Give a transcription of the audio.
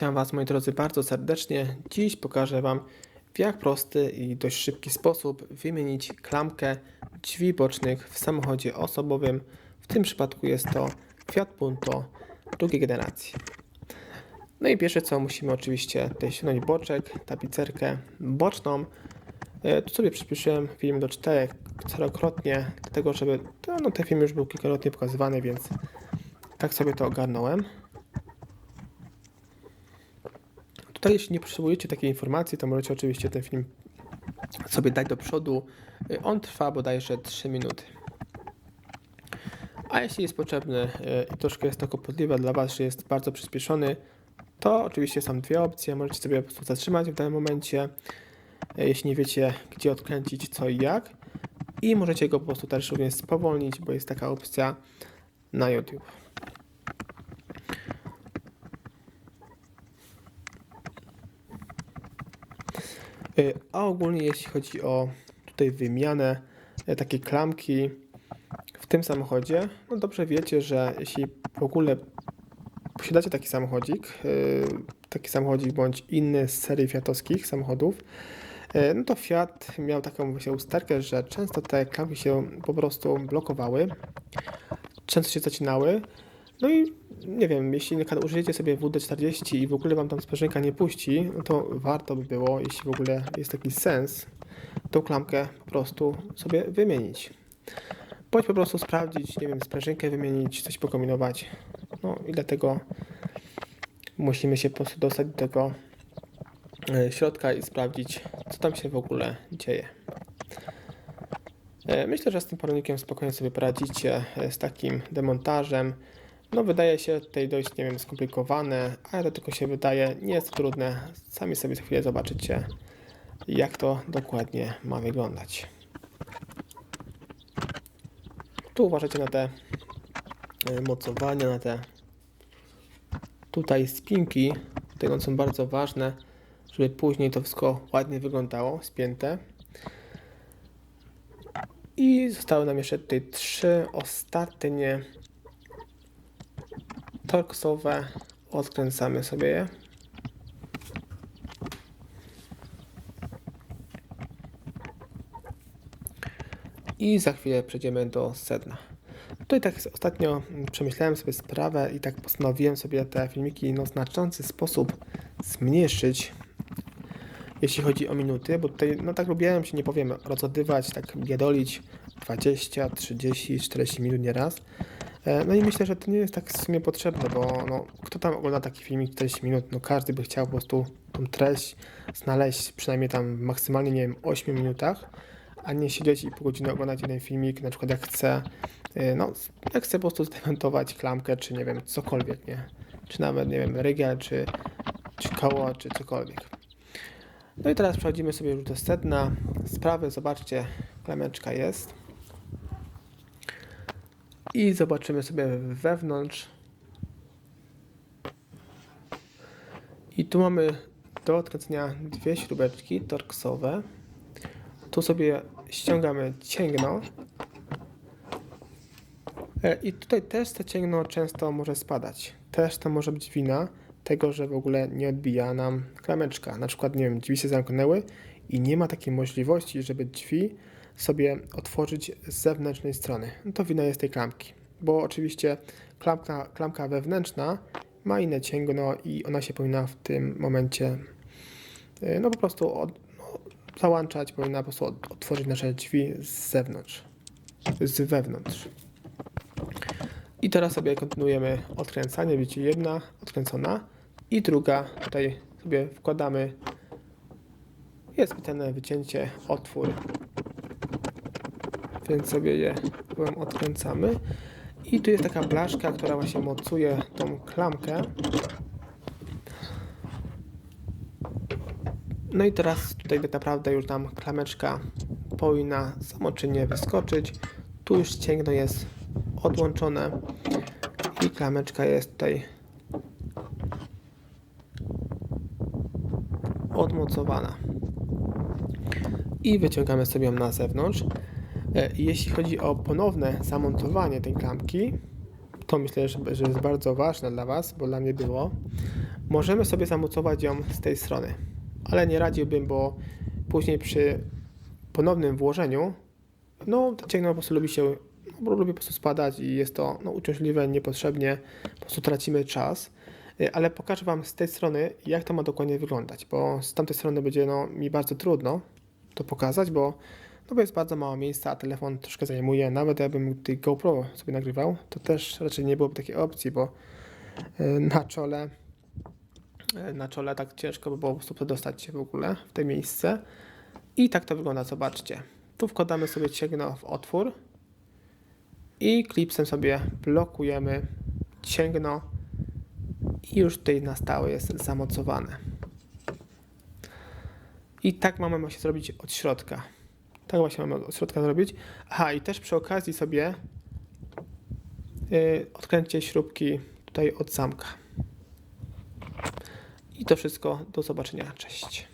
Witam Was moi drodzy bardzo serdecznie. Dziś pokażę Wam w jak prosty i dość szybki sposób wymienić klamkę drzwi bocznych w samochodzie osobowym. W tym przypadku jest to Fiat Punto drugiej generacji. No i pierwsze co musimy oczywiście tutaj ściągnąć boczek, tapicerkę boczną. E, Tu sobie przyspieszyłem film do 4 czterokrotnie, dlatego żeby to, no, ten film już był kilkakrotnie pokazywany, więc tak sobie to ogarnąłem. Tutaj, jeśli nie potrzebujecie takiej informacji, to możecie oczywiście ten film sobie dać do przodu. On trwa bodajże 3 minuty. A jeśli jest potrzebny y, i troszkę jest to kłopotliwe dla Was, że jest bardzo przyspieszony, to oczywiście są dwie opcje. Możecie sobie po prostu zatrzymać w danym momencie, y, jeśli nie wiecie, gdzie odkręcić co i jak. I możecie go po prostu też również spowolnić, bo jest taka opcja na YouTube. A ogólnie jeśli chodzi o tutaj wymianę e, takiej klamki w tym samochodzie, no dobrze wiecie, że jeśli w ogóle posiadacie taki samochodzik, y, taki samochodzik bądź inny z serii fiatowskich samochodów, y, no to Fiat miał taką właśnie usterkę, że często te klamki się po prostu blokowały, często się zacinały, no i nie wiem, jeśli użyjecie sobie WD-40 i w ogóle wam tam sprężynka nie puści, no to warto by było, jeśli w ogóle jest taki sens, tą klamkę po prostu sobie wymienić. Bądź po prostu sprawdzić, nie wiem, sprężynkę wymienić, coś pokombinować. No i dlatego musimy się po prostu dostać do tego e, środka i sprawdzić, co tam się w ogóle dzieje. E, Myślę, że z tym parownikiem spokojnie sobie poradzicie, e, z takim demontażem. No wydaje się tutaj dość, nie wiem, skomplikowane, ale to tylko się wydaje, nie jest to trudne. Sami sobie za chwilę zobaczycie, jak to dokładnie ma wyglądać. Tu uważajcie na te e, mocowania, na te tutaj spinki. Tutaj one są bardzo ważne, żeby później to wszystko ładnie wyglądało, spięte. I zostały nam jeszcze tutaj trzy ostatnie torksowe. Odkręcamy sobie je. I za chwilę przejdziemy do sedna. Tutaj tak ostatnio przemyślałem sobie sprawę i tak postanowiłem sobie te filmiki no, w znaczący sposób zmniejszyć, jeśli chodzi o minuty, bo tutaj no tak lubiłem się, nie powiem, rozładywać, tak biedolić 20, 30, 40 minut nieraz. E, No i myślę, że to nie jest tak w sumie potrzebne, bo no, kto tam ogląda taki filmik 40 minut, no każdy by chciał po prostu tą treść znaleźć przynajmniej tam maksymalnie, nie wiem, 8 minutach, a nie siedzieć i pół godziny oglądać jeden filmik, na przykład jak chcę, e, no jak chcę po prostu zdemontować klamkę, czy nie wiem, cokolwiek, nie? Czy nawet, nie wiem, rygiel, czy, czy koło, czy cokolwiek. No i teraz przechodzimy sobie już do sedna sprawy. Zobaczcie, klameczka jest. I zobaczymy sobie wewnątrz. I tu mamy do odkręcenia dwie śrubeczki torksowe. Tu sobie ściągamy cięgno. E, I tutaj też to cięgno często może spadać. Też to może być wina tego, że w ogóle nie odbija nam klameczka. Na przykład, nie wiem, drzwi się zamknęły i nie ma takiej możliwości, żeby drzwi sobie otworzyć z zewnętrznej strony. To wina jest tej klamki, bo oczywiście klamka, klamka wewnętrzna ma inne cięgno i ona się powinna w tym momencie y, no po prostu od, no, załączać, powinna po prostu otworzyć nasze drzwi z zewnątrz, z wewnątrz. I teraz sobie kontynuujemy odkręcanie. Widzicie, jedna odkręcona i druga tutaj sobie wkładamy. Jest specjalne wycięcie, otwór. Więc sobie je powiem, odkręcamy. I tu jest taka blaszka, która właśnie mocuje tą klamkę. No i teraz tutaj tak naprawdę już nam klameczka powinna samoczynnie wyskoczyć. Tu już ścięgno jest odłączone i klameczka jest tutaj odmocowana. I wyciągamy sobie ją na zewnątrz. E, Jeśli chodzi o ponowne zamontowanie tej klamki, to myślę, że jest bardzo ważne dla Was, bo dla mnie było. możemy sobie zamocować ją z tej strony, ale nie radziłbym, bo później przy ponownym włożeniu, no to cięgno po prostu lubi się, no, lubi po prostu spadać i jest to no, uciążliwe, niepotrzebnie, po prostu tracimy czas. Y, Ale pokażę Wam z tej strony, jak to ma dokładnie wyglądać, bo z tamtej strony będzie no, mi bardzo trudno to pokazać, bo, no, bo jest bardzo mało miejsca, a telefon troszkę zajmuje. Nawet jakbym tej GoPro sobie nagrywał, to też raczej nie byłoby takiej opcji, bo y, na czole y, na czole tak ciężko by było po prostu dostać się w ogóle w to miejsce. I tak to wygląda, zobaczcie. Tu wkładamy sobie cięgno w otwór i klipsem sobie blokujemy cięgno i już tutaj na stałe jest zamocowane. I tak mamy właśnie zrobić od środka. Tak właśnie mamy od środka zrobić. Aha, i też przy okazji sobie yy, odkręćcie śrubki tutaj od zamka. I to wszystko. Do zobaczenia. Cześć.